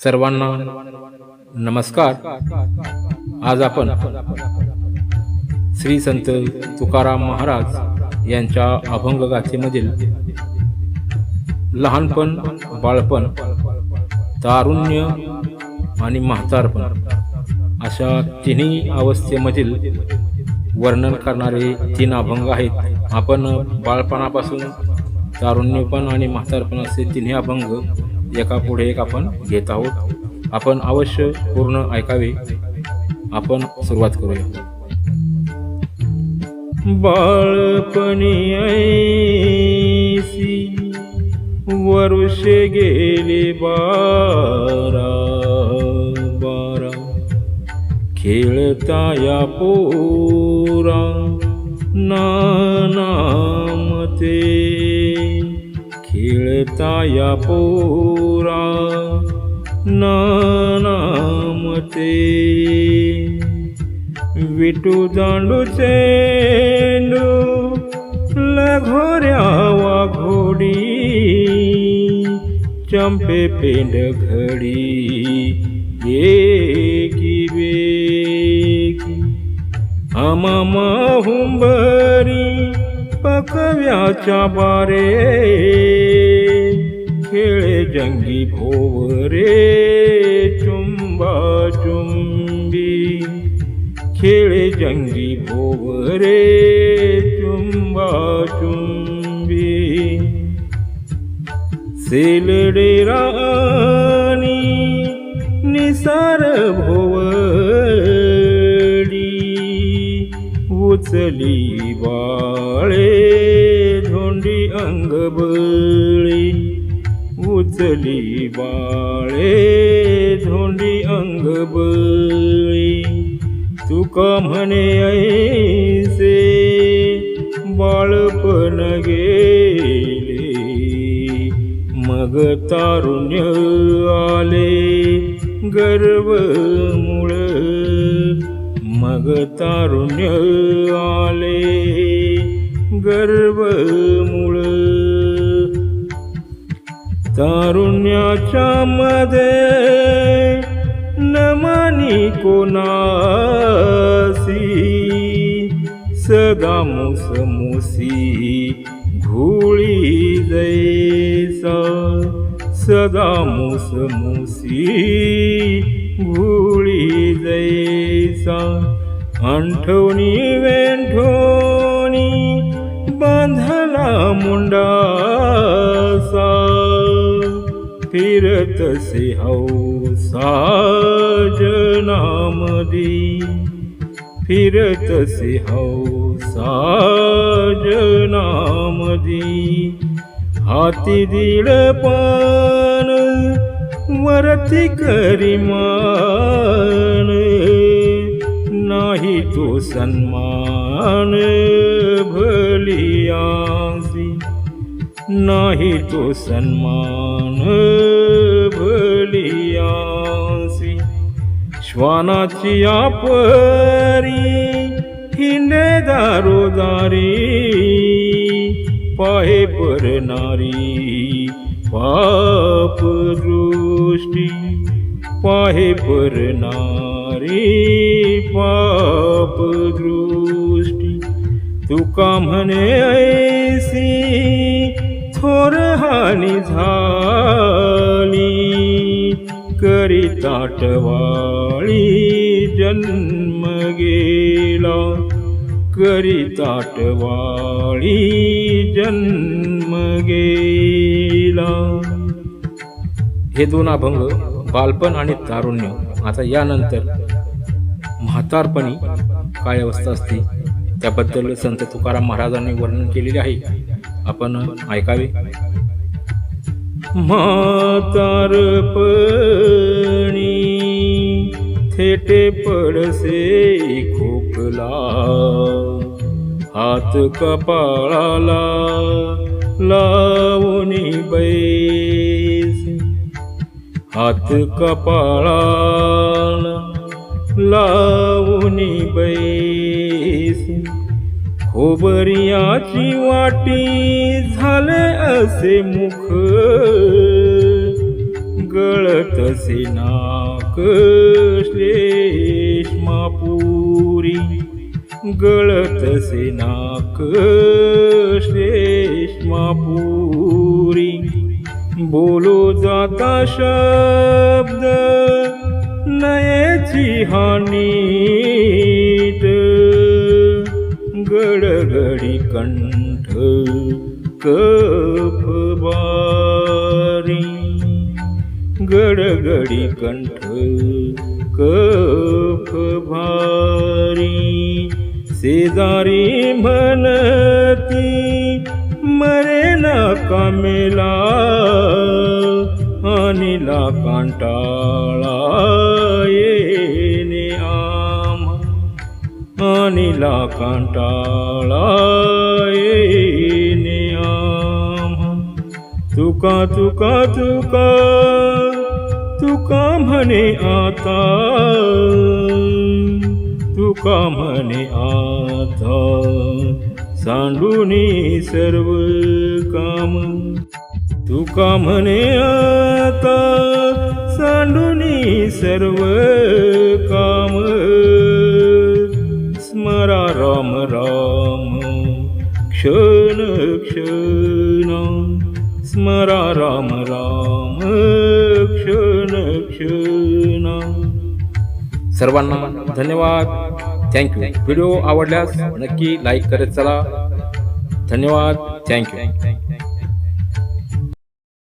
सर्वांना नमस्कार. आज आपण श्री संत तुकाराम महाराज यांच्या अभंग गाथेमधील लहानपण बाळपण तारुण्य आणि म्हातारपण अशा तिन्ही अवस्थेमधील वर्णन करणारे तीन अभंग आहेत. आपण बाळपणापासून तारुण्यपण आणि म्हातारपण असे तिन्ही अभंग एका पुढे एक आपण घेत आहोत. आपण अवश्य पूर्ण ऐकावे. आपण सुरुवात करूया. बाळपणी ऐसी वर्षे गेले बारा बारा. खेळता या पोरा नानामते खेळता या पोरा नामते. विटू दांडू चेंडू लघोऱ्या वाघोडी चंपे पेंड घडी. एकी बेकी. आमामा हुंबरी पकव्याच्या बारे. जंगी भोवरे चुंबा चुंबी. खेळे जंगी भोवरे चुंबा चुंबी. सेलडे राणी निसार भोवडी. उचली बाळे धोंडी अंगबळी. उचली बाळे धोंडी अंगबळी तुका म्हणे ऐसे बाळपण गेले. मग तारुण्य आले गर्व मुळ. मग तारुण्य आले गर्व मुळ. तारुण्याच्या मध्ये नमानी कोणासी? सदा मुसमुसी घोळी जैसा। सदा मुसमुसी घोळी जैसा। अंठवणी वेंठोणी बांधला मुंडा फिरतसे हौसा जनामदी फिरतसे हौसा जनामदी हाती दीड पान वरती करिमान नाही तो सन्मान भलियासी नाही तो सन्मान भलियासी श्वानाची आपरी हिंडे दारोदारी पाहे परनारी पाप दृष्टी पाहे परनारी पाप दृष्टी तुका म्हणे ऐसी थोर हानी झाली करी ताटवाळी जन्म गेला. करी ताटवाळी जन्म गेला. हे दोन अभंग बालपण आणि तारुण्य आता यानंतर म्हातारपणी काय अवस्था असते त्याबद्दल संत तुकाराम महाराजांनी वर्णन केलेले आहे. आपण ऐकावे. म्हातारपणी थेटे पडसे खोकला. हात कपाळाला लावणी बैस. हात कपाळाला लावून बैस. खोबरियाची वाटी झाले असे मुख. गळत असे नाक श्लेष्मापुरी गळतसे नाक श्लेष्मापुरी बोलो जाता शब्द नयेची हानी. कंठ कफबारी गडगडी कंठ कफभारी शेजारी म्हणती मरे ना कामेला अनिला कांटाळा येणे आम. अनिला कांटाळा तुका तुका तुका तुका म्हणे आता. तुका म्हणे आता. सांडून सर्व काम. तुका म्हणे आता. सांडून सर्व काम. सर्वांना धन्यवाद. थँक्यू व्हिडिओ आवडल्यास नक्की लाईक करत चला. धन्यवाद. थँक्यू